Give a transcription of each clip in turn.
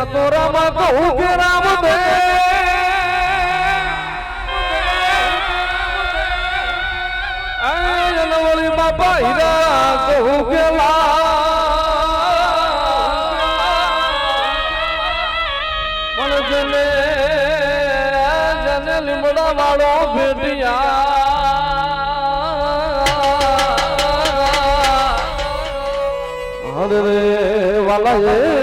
આ તો રામ કહું કે રામ દે વળી બાપા હીરા કહું કે પણ જને જને લીમડા વાળો ભેટિયા. વાલા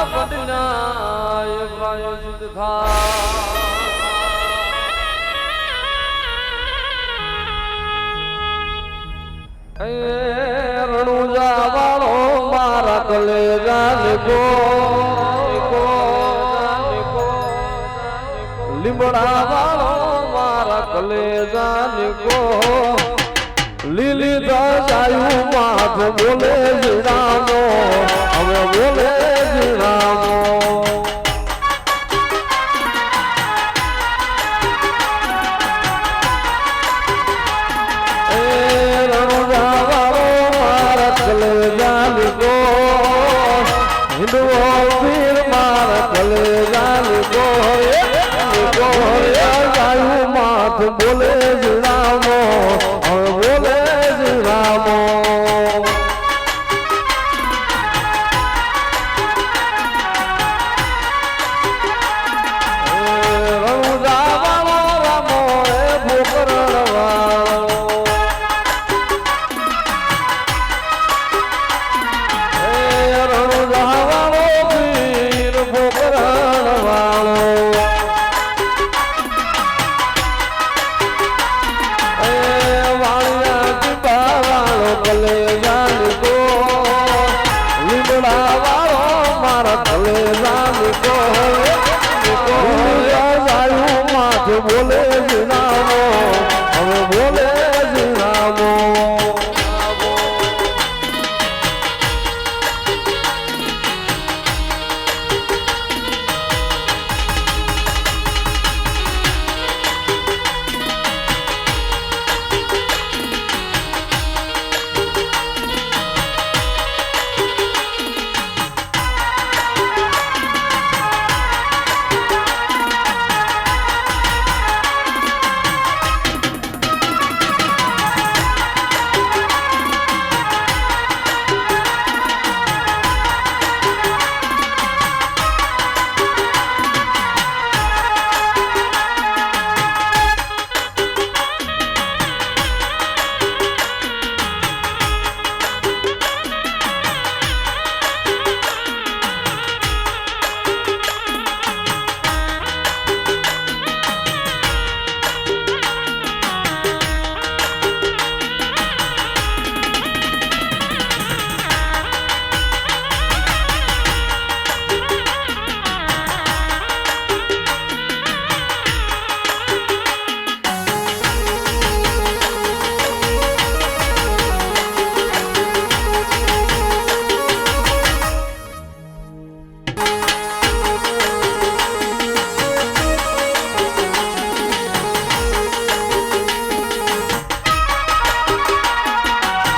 એ પ્રાયો જુદ એ રણુજા વાળો મારા કલેજા લીકો લીમડા વાળો મારા કલેજા લીલી દજાયું માથ બોલે જીણાનો હિન્દુઓ પીર મારા કલેજા લીકો લીકો ગાયું માથ બોલે જીણા બોલે વિનાનો હવે બોલે